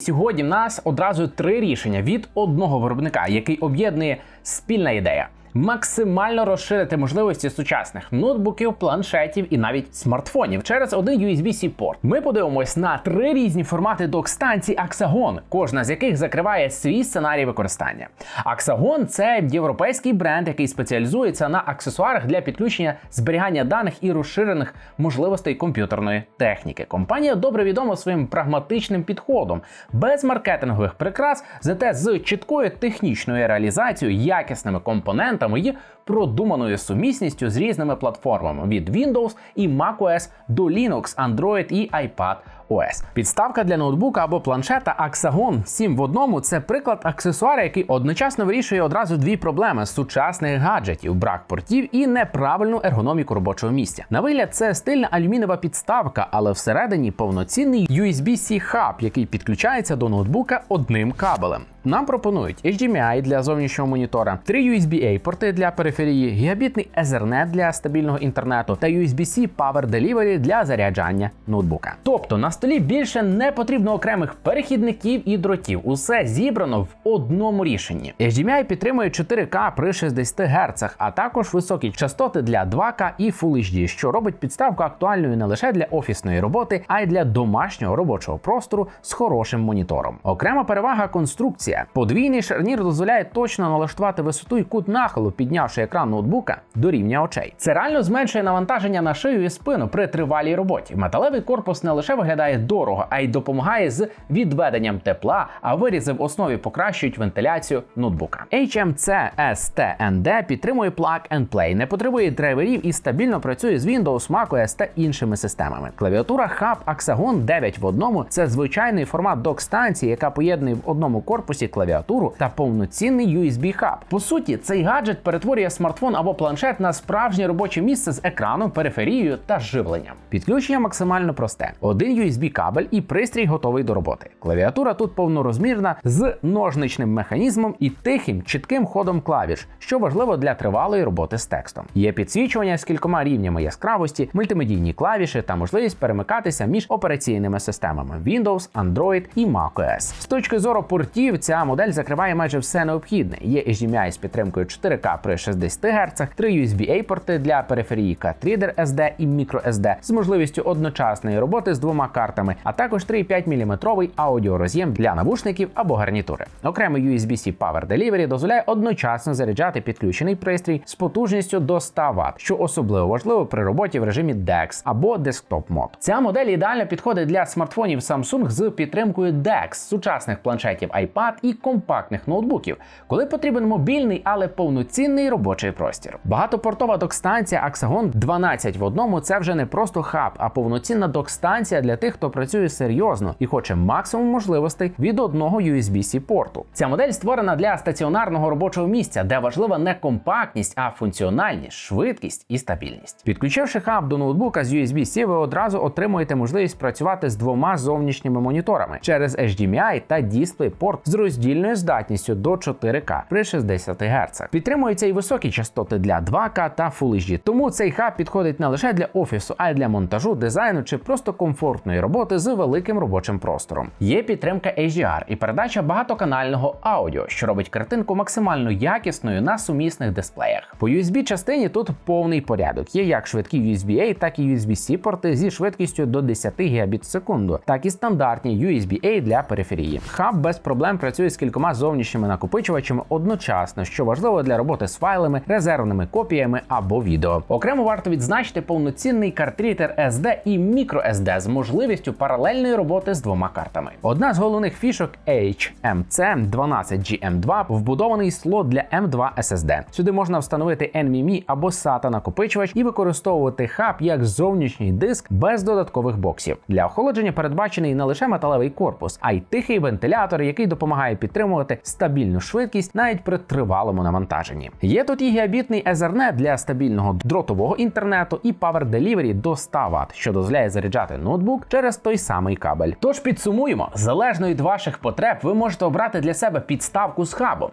Сьогодні в нас одразу три рішення від одного виробника, який об'єднує спільна ідея. Максимально розширити можливості сучасних ноутбуків, планшетів і навіть смартфонів через один USB-C порт. Ми подивимось на три різні формати док-станцій Axagon, кожна з яких закриває свій сценарій використання. Axagon – це європейський бренд, який спеціалізується на аксесуарах для підключення зберігання даних і розширених можливостей комп'ютерної техніки. Компанія добре відома своїм прагматичним підходом, без маркетингових прикрас, зате з чіткою технічною реалізацією, якісними компонентами і продуманою сумісністю з різними платформами від Windows і macOS до Linux, Android і iPad OS. Підставка для ноутбука або планшета Axagon 7 в одному це приклад аксесуара, який одночасно вирішує одразу дві проблеми сучасних гаджетів: брак портів і неправильну ергономіку робочого місця. На вигляд, це стильна алюмінієва підставка, але всередині повноцінний USB-C хаб, який підключається до ноутбука одним кабелем. Нам пропонують HDMI для зовнішнього монітора, три USB-A порти для периферії, гігабітний Ethernet для стабільного інтернету та USB-C Power Delivery для заряджання ноутбука. Тобто на столі більше не потрібно окремих перехідників і дротів. Усе зібрано в одному рішенні. HDMI підтримує 4К при 60 Гц, а також високі частоти для 2К і Full HD, що робить підставку актуальною не лише для офісної роботи, а й для домашнього робочого простору з хорошим монітором. Окрема перевага конструкція. Подвійний шарнір дозволяє точно налаштувати висоту і кут нахилу, піднявши екран ноутбука до рівня очей. Це реально зменшує навантаження на шию і спину при тривалій роботі. Металевий корпус не лише виглядає дорого, а й допомагає з відведенням тепла, а вирізи в основі покращують вентиляцію ноутбука. HMC STND підтримує Plug and Play, не потребує драйверів і стабільно працює з Windows, macOS та іншими системами. Клавіатура Hub Axagon 9 в одному це звичайний формат док-станції, яка поєднує в одному корпусі клавіатуру та повноцінний USB хаб. По суті, цей гаджет перетворює смартфон або планшет на справжнє робоче місце з екраном, периферією та живленням. Підключення максимально просте: один USB кабель і пристрій готовий до роботи. Клавіатура тут повнорозмірна з ножничним механізмом і тихим, чітким ходом клавіш, що важливо для тривалої роботи з текстом. Є підсвічування з кількома рівнями яскравості, мультимедійні клавіші та можливість перемикатися між операційними системами Windows, Android і macOS. З точки зору портів, ця модель закриває майже все необхідне. Є HDMI з підтримкою 4К при 60 Гц, три USB-A порти для периферії Cat-Reader SD і microSD з можливістю одночасної роботи з двома картами, а також 3,5 мм аудіороз'єм для навушників або гарнітури. Окремий USB-C Power Delivery дозволяє одночасно заряджати підключений пристрій з потужністю до 100 Вт, що особливо важливо при роботі в режимі DeX або Desktop Mode. Ця модель ідеально підходить для смартфонів Samsung з підтримкою DeX, сучасних планшетів iPad і компактних ноутбуків, коли потрібен мобільний, але повноцінний робочий простір. Багатопортова док-станція Axagon 12 в одному це вже не просто хаб, а повноцінна док-станція для тих, хто працює серйозно і хоче максимум можливостей від одного USB-C порту. Ця модель створена для стаціонарного робочого місця, де важлива не компактність, а функціональність, швидкість і стабільність. Підключивши хаб до ноутбука з USB-C, ви одразу отримуєте можливість працювати з двома зовнішніми моніторами через HDMI та DisplayPort з роздільною здатністю до 4К при 60 Гц. Підтримуються і високі частоти для 2К та Full HD. Тому цей хаб підходить не лише для офісу, а й для монтажу, дизайну чи просто комфортної роботи з великим робочим простором. Є підтримка HDR і передача багатоканального аудіо, що робить картинку максимально якісною на сумісних дисплеях. По USB частині тут повний порядок. Є як швидкі USB-A, так і USB-C порти зі швидкістю до 10 Гбіт в секунду, так і стандартні USB-A для периферії. Хаб без проблем працює з кількома зовнішніми накопичувачами одночасно, що важливо для роботи з файлами, резервними копіями або відео. Окремо варто відзначити повноцінний картрідер SD і microSD з можливістю паралельної роботи з двома картами. Одна з головних фішок HMC 12GM2 вбудований слот для M2 SSD. Сюди можна встановити NVMe або SATA накопичувач і використовувати хаб як зовнішній диск без додаткових боксів. Для охолодження передбачений не лише металевий корпус, а й тихий вентилятор, який допомагає підтримувати стабільну швидкість навіть при тривалому навантаженні. Є тут і гігабітний Ethernet для стабільного дротового інтернету і Power Delivery до 100 Вт, що дозволяє заряджати ноутбук через той самий кабель. Тож підсумуємо, залежно від ваших потреб, ви можете обрати для себе підставку з хабом.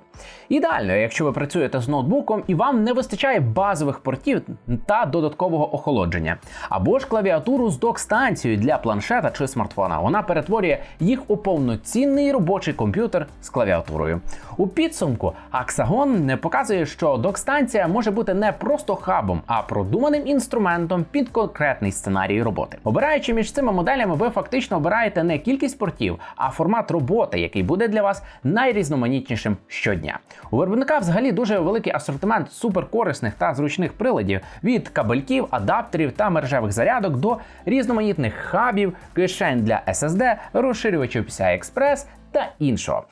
Ідеально, якщо ви працюєте з ноутбуком і вам не вистачає базових портів та додаткового охолодження, або ж клавіатуру з док-станцією для планшета чи смартфона. Вона перетворює їх у повноцінний робочий комп'ютер з клавіатурою. У підсумку Axagon не показує, що док-станція може бути не просто хабом, а продуманим інструментом під конкретний сценарій роботи. Обираючи між цими моделями, ви фактично обираєте не кількість портів, а формат роботи, який буде для вас найрізноманітнішим щодня. У виробника взагалі дуже великий асортимент суперкорисних та зручних приладів від кабельків, адаптерів та мережевих зарядок до різноманітних хабів, кишень для SSD, розширювачів PCI Express та іншого.